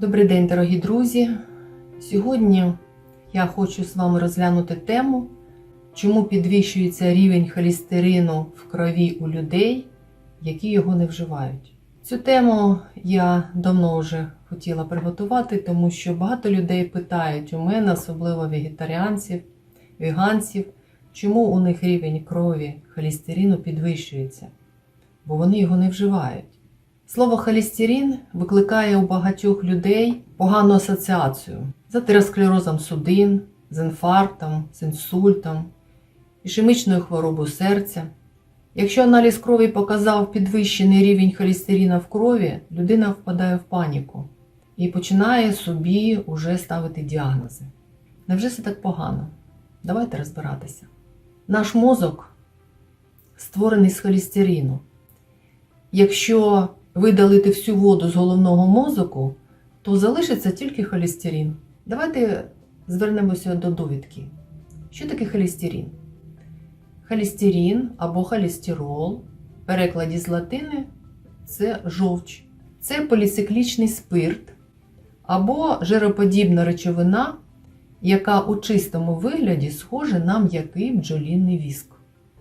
Добрий день, дорогі друзі! Сьогодні я хочу з вами розглянути тему, чому підвищується рівень холестерину в крові у людей, які його не вживають. Цю тему я давно вже хотіла приготувати, тому що багато людей питають у мене, особливо вегетаріанців, веганців, чому у них рівень крові холестерину підвищується, бо вони його не вживають. Слово холестерин викликає у багатьох людей погану асоціацію з атеросклерозом судин, з інфарктом, з інсультом, ішемічною хворобою серця. Якщо аналіз крові показав підвищений рівень холестерина в крові, людина впадає в паніку і починає собі уже ставити діагнози. Невже це так погано? Давайте розбиратися. Наш мозок створений з холестерину. Якщо видалити всю воду з головного мозоку, то залишиться тільки холестерин. Давайте звернемося до довідки. Що таке холестерин? Холестерин або холестерол в перекладі з латини це жовч. Це поліциклічний спирт або жироподібна речовина, яка у чистому вигляді схожа на м'який бджолінний віск.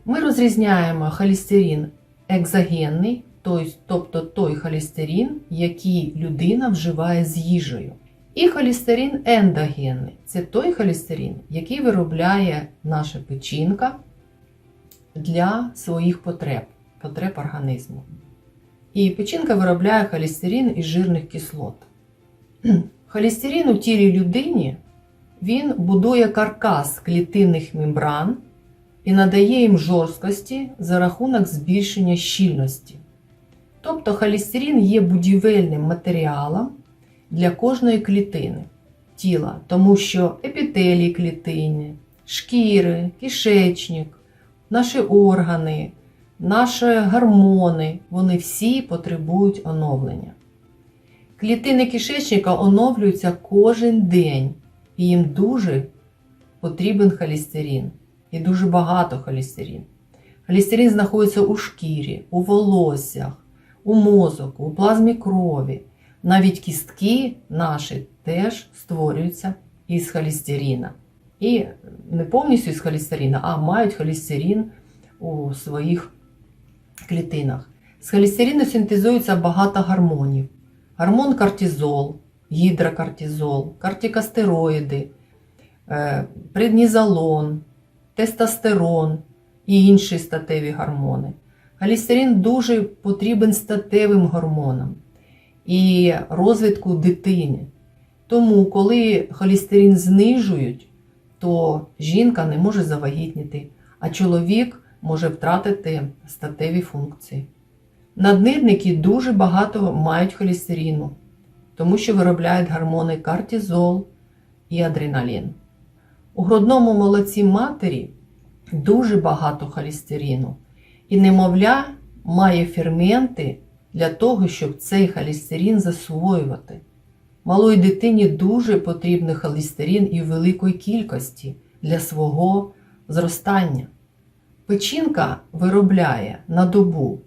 Ми розрізняємо холестерин екзогенний, тобто той холестерин, який людина вживає з їжею. І холестерин ендогенний це той холестерин, який виробляє наша печінка для своїх потреб, потреб організму. І печінка виробляє холестерин із жирних кислот. Холестерин у тілі людині він будує каркас клітинних мембран і надає їм жорсткості за рахунок збільшення щільності. Тобто холестерин є будівельним матеріалом для кожної клітини тіла, тому що епітелій клітини, шкіри, кишечник, наші органи, наші гормони, вони всі потребують оновлення. Клітини кишечника оновлюються кожен день, і їм дуже потрібен холестерин. І дуже багато холестерин. Холестерин знаходиться у шкірі, у волоссях, у мозоку, у плазмі крові. Навіть кістки наші теж створюються із холестерина. І не повністю із холестерина, а мають холестерин у своїх клітинах. З холестерину синтезується багато гормонів. Гормон кортизол, гідрокортизол, кортикостероїди, преднізолон, тестостерон і інші статеві гормони. Холестерин дуже потрібен статевим гормонам і розвитку дитини. Тому, коли холестерин знижують, то жінка не може завагітніти, а чоловік може втратити статеві функції. Наднирники дуже багато мають холестерину, тому що виробляють гормони кортизол і адреналін. У грудному молоці матері дуже багато холестерину, і немовля має ферменти для того, щоб цей холестерин засвоювати. Малої дитині дуже потрібний холестерин і великої кількості для свого зростання. Печінка виробляє на добу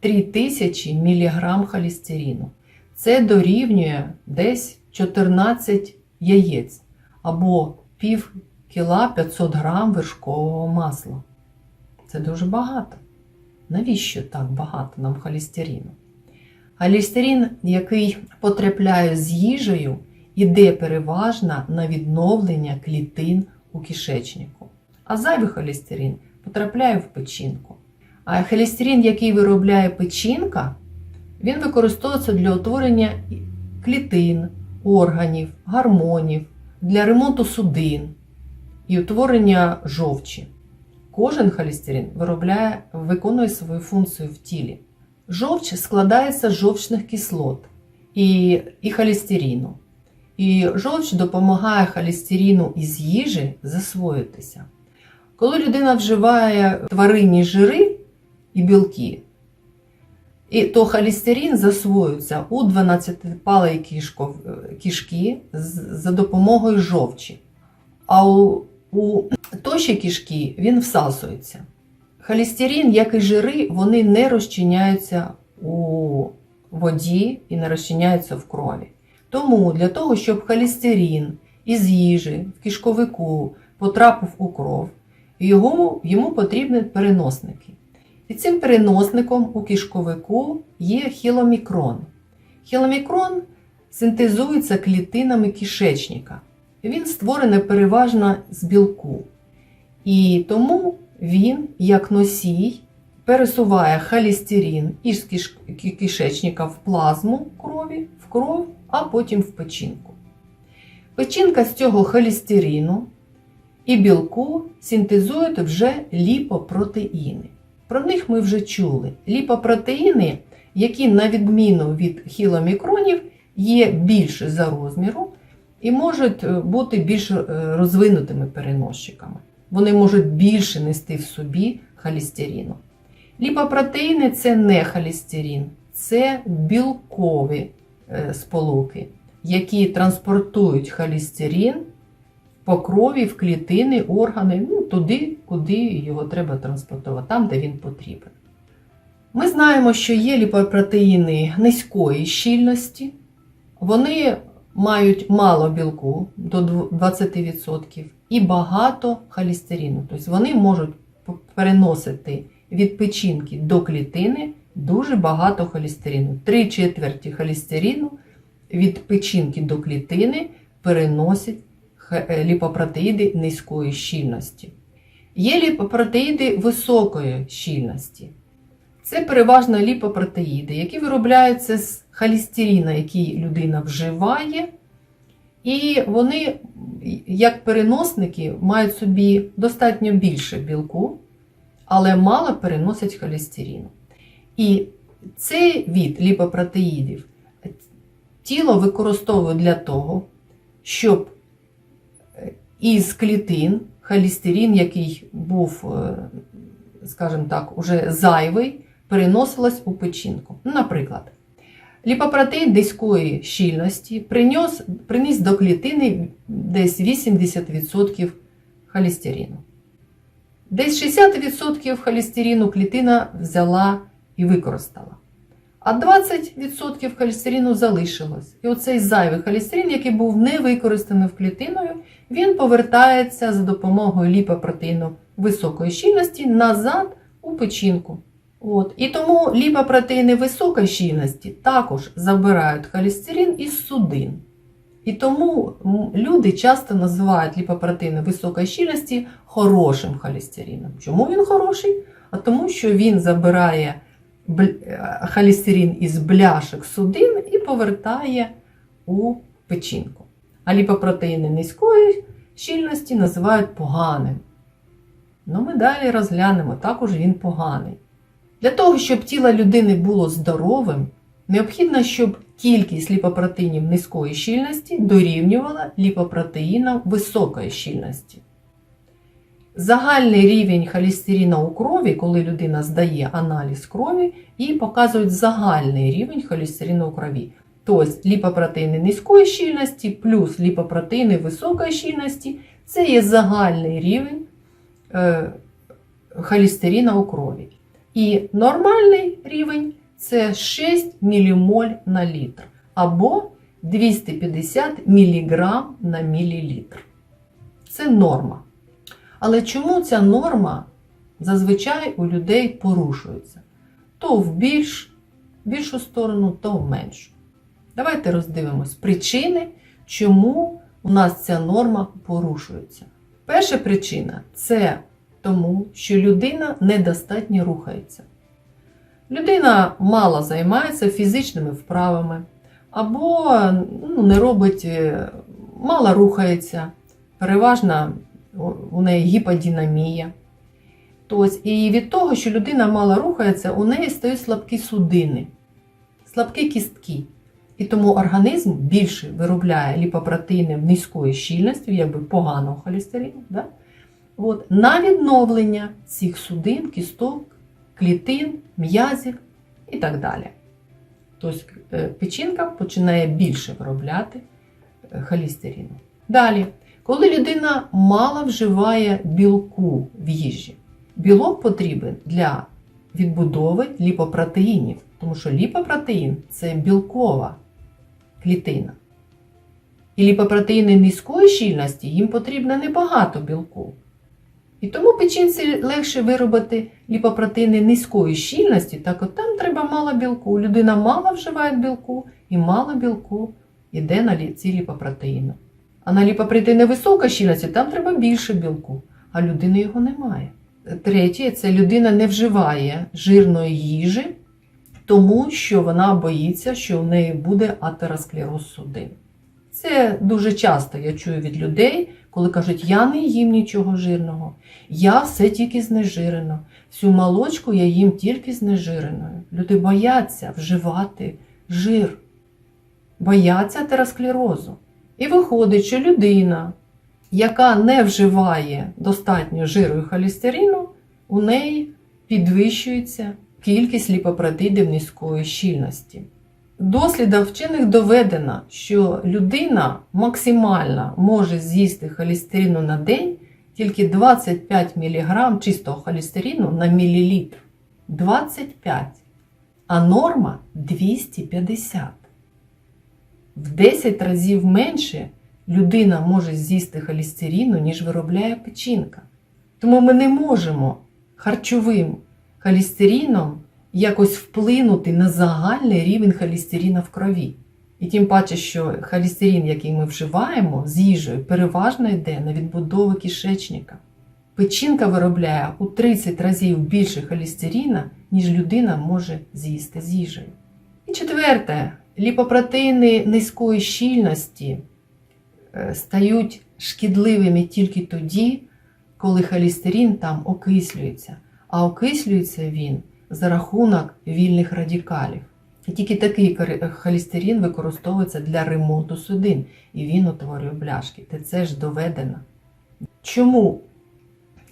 3000 мг холестерину. Це дорівнює десь 14 яєць або пів кіла 500 грам вершкового масла. Це дуже багато. Навіщо так багато нам холестерину? Холестерин, який потрапляє з їжею, іде переважно на відновлення клітин у кишечнику. А зайвий холестерин потрапляє в печінку. А холестерин, який виробляє печінка, він використовується для утворення клітин, органів, гормонів, для ремонту судин і утворення жовчі. Кожен холестерин виробляє, виконує свою функцію в тілі. Жовч складається з жовчних кислот і, і холестерину. І жовч допомагає холестерину із їжі засвоїтися. Коли людина вживає тваринні жири і білки, і то холестерин засвоюється у 12-палій кишки за допомогою жовчі. А у, у тощі кишки він всасується. Холестерин, як і жири, вони не розчиняються у воді і не розчиняються в крові. Тому для того, щоб холестерин із їжі в кишковику потрапив у кров, його, йому потрібні переносники. І цим переносником у кишковику є хіломікрон. Хіломікрон синтезується клітинами кишечника. Він створений переважно з білку. І тому він, як носій, пересуває холестерин із кишечника в плазму крові, в кров, а потім в печінку. Печінка з цього холестерину і білку синтезують вже ліпопротеїни. Про них ми вже чули. Ліпопротеїни, які, на відміну від хіломікронів, є більше за розміром і можуть е, бути більш е, розвинутими переносчиками. Вони можуть більше нести в собі холестерину. Ліпопротеїни це не холестерин, це білкові е, сполуки, які транспортують холестерин по крові в клітини, органи, ну, туди, куди його треба транспортувати, там, де він потрібен. Ми знаємо, що є ліпопротеїни низької щільності, вони мають мало білку до 20% і багато холестерину. Тобто вони можуть переносити від печінки до клітини дуже багато холестерину. Три четверті холестерину від печінки до клітини переносять е, ліпопротеїди низької щільності. Є ліпопротеїди високої щільності. Це переважно ліпопротеїди, які виробляються з холестерина, який людина вживає, і вони, як переносники, мають собі достатньо більше білку, але мало переносять холестерину. І цей від ліпопротеїдів тіло використовує для того, щоб е, із клітин холестерин, який був, е, скажімо так, уже зайвий, переносилось у печінку. Наприклад, ліпопротеїн низької щільності приніс, приніс до клітини десь 80% холестерину. Десь 60% холестерину клітина взяла і використала. А 20% холестерину залишилось. І оцей зайвий холестерин, який був не використаний клітиною, він повертається за допомогою ліпопротеїну високої щільності назад у печінку. От. І тому ліпопротеїни високої щільності також забирають холестерин із судин. І тому люди часто називають ліпопротеїни високої щільності хорошим холестерином. Чому він хороший? А тому, що він забирає е, холестерин із бляшок судин і повертає у печінку. А ліпопротеїни низької щільності називають поганим. Ну, ми далі розглянемо, також він поганий. Для того, щоб тіло людини було здоровим, необхідно, щоб кількість ліпопротеїнів низької щільності дорівнювала ліпопротеїнам високої щільності. Загальний рівень холестерина у крові, коли людина здає аналіз крові, і показують загальний рівень холестерину у крові. Тобто ліпопротеїни низької щільності плюс ліпопротеїни високої щільності це є загальний рівень е, холестерина у крові. І нормальний рівень це 6 мілімоль на літр або 250 мг на мілілітр. Це норма. Але чому ця норма зазвичай у людей порушується? То в більш, більшу сторону, то в меншу. Давайте роздивимось причини, чому у нас ця норма порушується. Перша причина це тому, що людина недостатньо рухається. Людина мало займається фізичними вправами, або ну, не робить, е, мало рухається, переважно у- неї гіподинамія. Тобто, і від того, що людина мало рухається, у неї стають слабкі судини, слабкі кістки. І тому організм більше виробляє ліпопротеїни низької щільності, якби поганого холестерину, да? От, на відновлення цих судин, кісток, клітин, м'язів і так далі. Тобто печінка починає більше виробляти е, холестерину. Далі, коли людина мало вживає білку в їжі, білок потрібен для відбудови ліпопротеїнів, тому що ліпопротеїн це білкова клітина. І ліпопротеїни низької щільності їм потрібно небагато білку. І тому печінці легше виробити ліпопротеїни низької щільності, так от там треба мало білку. Людина мало вживає білку і мало білку йде на ці ліпопротеїни. А на ліпопротеїни високої щільності там треба більше білку, а людини його немає. Третє, це людина не вживає жирної їжі, тому що вона боїться, що в неї буде атеросклероз судин. Це дуже часто я чую від людей, коли кажуть, я не їм нічого жирного, я все тільки знежирено. Всю молочку я їм тільки знежиреною. Люди бояться вживати жир, бояться атеросклерозу. І виходить, що людина, яка не вживає достатньо жиру і холестерину, у неї підвищується кількість ліпопротеїдів низької щільності. В дослідах вчених доведено, що людина максимально може з'їсти холестерину на день тільки 25 мг чистого холестерину на мілілітр. 25. А норма 250. В 10 разів менше людина може з'їсти холестерину, ніж виробляє печінка. Тому ми не можемо харчовим холестерином якось вплинути на загальний рівень холестерина в крові. І тим паче, що холестерин, який ми вживаємо з їжею, переважно йде на відбудову кишечника. Печінка виробляє у 30 разів більше холестерина, ніж людина може з'їсти з їжею. І четверте, ліпопротеїни низької щільності е, стають шкідливими тільки тоді, коли холестерин там окислюється. А окислюється він за рахунок вільних радикалів. І тільки такий холестерин використовується для ремонту судин, і він утворює бляшки. Та це ж доведено. Чому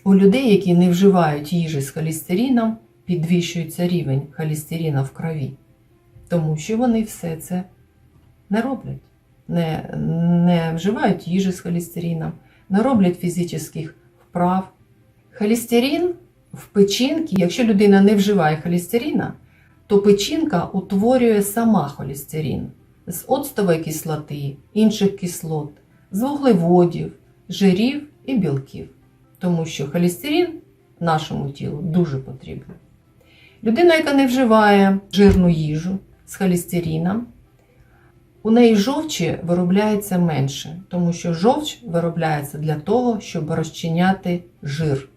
у людей, які не вживають їжі з холестерином, підвищується рівень холестерина в крові? Тому що вони все це не роблять. Не, не вживають їжі з холестерином, не роблять фізичних вправ. Холестерин в печінці, якщо людина не вживає холестерина, то печінка утворює сама холестерин з оцтової кислоти, інших кислот, з вуглеводів, жирів і білків. Тому що холестерин нашому тілу дуже потрібен. Людина, яка не вживає жирну їжу з холестерином, у неї жовчі виробляється менше, тому що жовч виробляється для того, щоб розчиняти жир.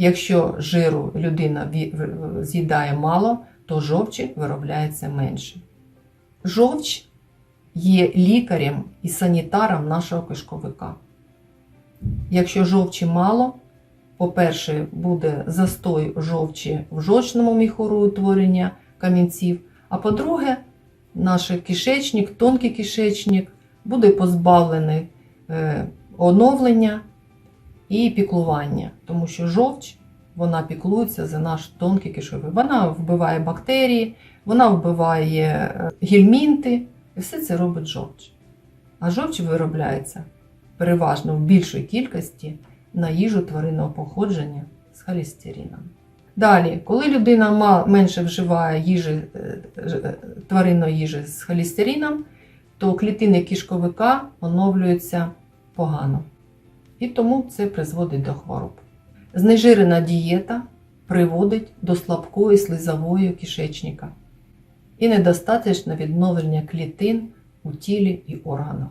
Якщо жиру людина з'їдає мало, то жовчі виробляється менше. Жовч є лікарем і санітаром нашого кишковика. Якщо жовчі мало, по-перше, буде застой жовчі в жовчному міхуру утворення камінців, а по-друге, наш кишечник, тонкий кишечник буде позбавлений е, оновлення і піклування, тому що жовч вона піклується за наш тонкий кишковик. Вона вбиває бактерії, вона вбиває е, гельмінти, і все це робить жовч. А жовч виробляється переважно в більшій кількості на їжу тваринного походження з холестерином. Далі, коли людина менше вживає їжі, е, е, тваринної їжі з холестерином, то клітини кишковика оновлюються погано. І тому це призводить до хвороб. Знежирена дієта приводить до слабкої слизової кишечника і недостаточне відновлення клітин у тілі і органах.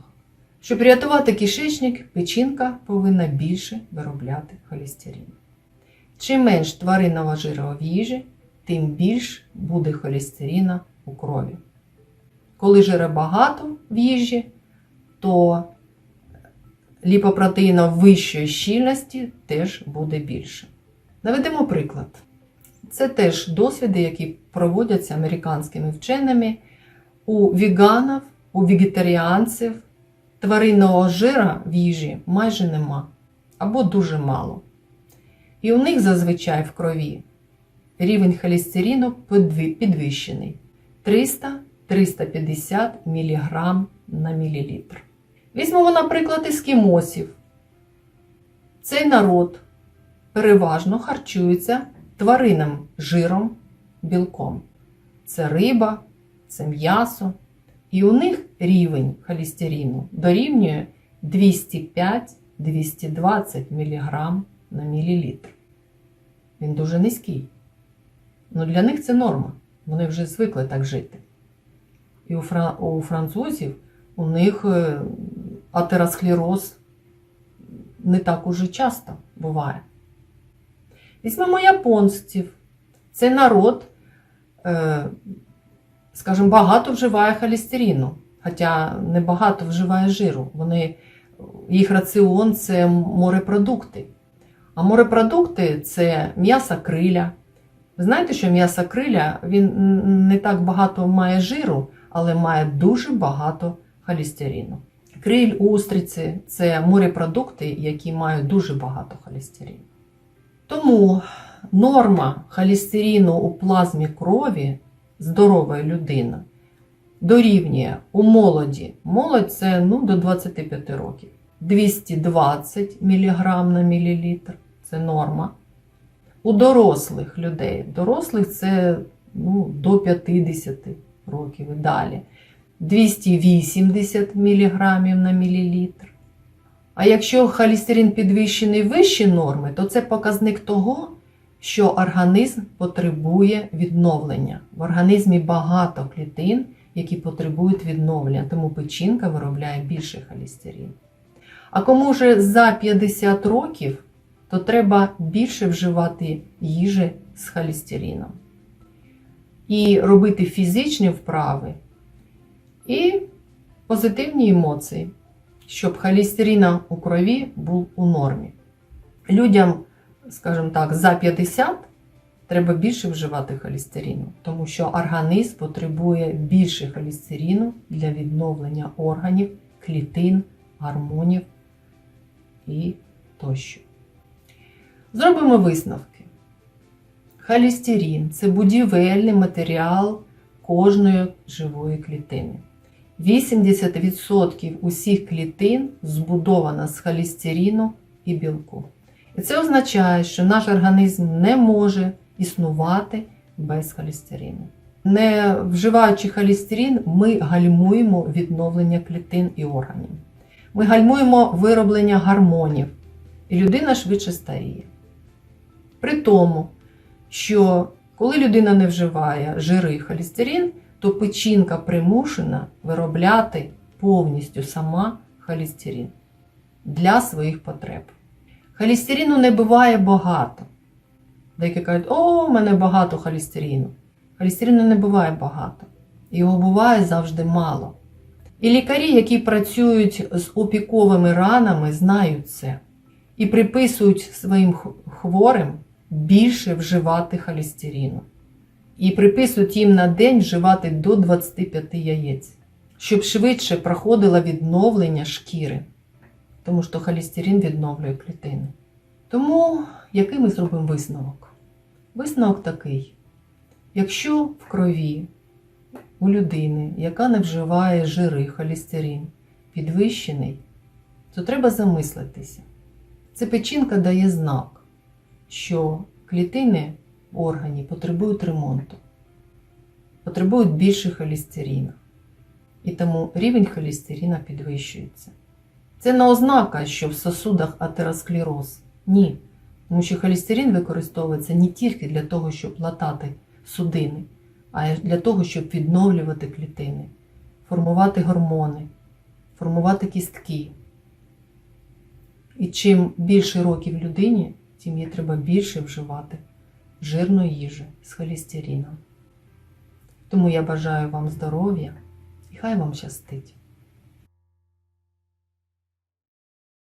Щоб рятувати кишечник, печінка повинна більше виробляти холестерин. Чим менш тваринного жиру в їжі, тим більш буде холестерина у крові. Коли жира багато в їжі, то ліпопротеїна вищої щільності теж буде більше. Наведемо приклад. Це теж досвіди, які проводяться американськими вченими у веганів, у вегетаріанців. Тваринного жира в їжі майже нема або дуже мало. І у них зазвичай в крові рівень холестерину підвищений 300-350 мг на мілілітр. Візьмемо, наприклад, ескімосів. Цей народ переважно харчується тваринним жиром, білком. Це риба, це м'ясо, І у них рівень холестерину дорівнює 205-220 мг на мілілітр. Він дуже низький. Ну, для них це норма. Вони вже звикли так жити. І у, французів у них е, атеросклероз не так уже часто буває. Візьмемо японців. Це народ, е, скажімо, багато вживає холестерину, хоча не багато вживає жиру. Вони, їх раціон це морепродукти. А морепродукти це м'ясо криля. Ви знаєте, що м'ясо криля він не так багато має жиру, але має дуже багато холестерину. Криль, устриці це морепродукти, які мають дуже багато холестерину. Тому норма холестерину у плазмі крові здорова людина дорівнює у молоді. Молодь це ну, до 25 років. 220 мг на мілілітр це норма. У дорослих людей, дорослих це ну, до 50 років і далі. 280 мг на мілілітр. А якщо холестерин підвищений вище норми, то це показник того, що організм потребує відновлення. В організмі багато клітин, які потребують відновлення, тому печінка виробляє більше холестерину. А кому вже за 50 років, то треба більше вживати їжі з холестерином. І робити фізичні вправи і позитивні емоції, щоб холестерина у крові був у нормі. Людям, скажімо так, за 50 треба більше вживати холестерину, тому що організм потребує більше холестерину для відновлення органів, клітин, гормонів і тощо. Зробимо висновки. Холестерин це будівельний матеріал кожної живої клітини. 80% усіх клітин збудовано з холестерину і білку. І це означає, що наш організм не може існувати без холестерину. Не вживаючи холестерин, ми гальмуємо відновлення клітин і органів. Ми гальмуємо вироблення гормонів, і людина швидше старіє. При тому, що коли людина не вживає жири і холестерин, то печінка примушена виробляти повністю сама холестерин для своїх потреб. Холестерину не буває багато. Деякі кажуть, о, у мене багато холестерину. Холестерину не буває багато. Його буває завжди мало. І лікарі, які працюють з опіковими ранами, знають це і приписують своїм хворим більше вживати холестерину. І приписують їм на день вживати до 25 яєць, щоб швидше проходило відновлення шкіри, тому що холестерин відновлює клітини. Тому який ми зробимо висновок? Висновок такий: якщо в крові у людини, яка не вживає жири, холестерин, підвищений, то треба замислитися. Це печінка дає знак, що клітини органі потребують ремонту, потребують більше холестерина. І тому рівень холестерина підвищується. Це не ознака, що в сосудах атеросклероз. Ні. Тому що холестерин використовується не тільки для того, щоб латати судини, а й для того, щоб відновлювати клітини, формувати гормони, формувати кістки. І чим більше років людині, тим їй треба більше вживати жирної їжі з холістеріном. Тому я бажаю вам здоров'я і хай вам щастить!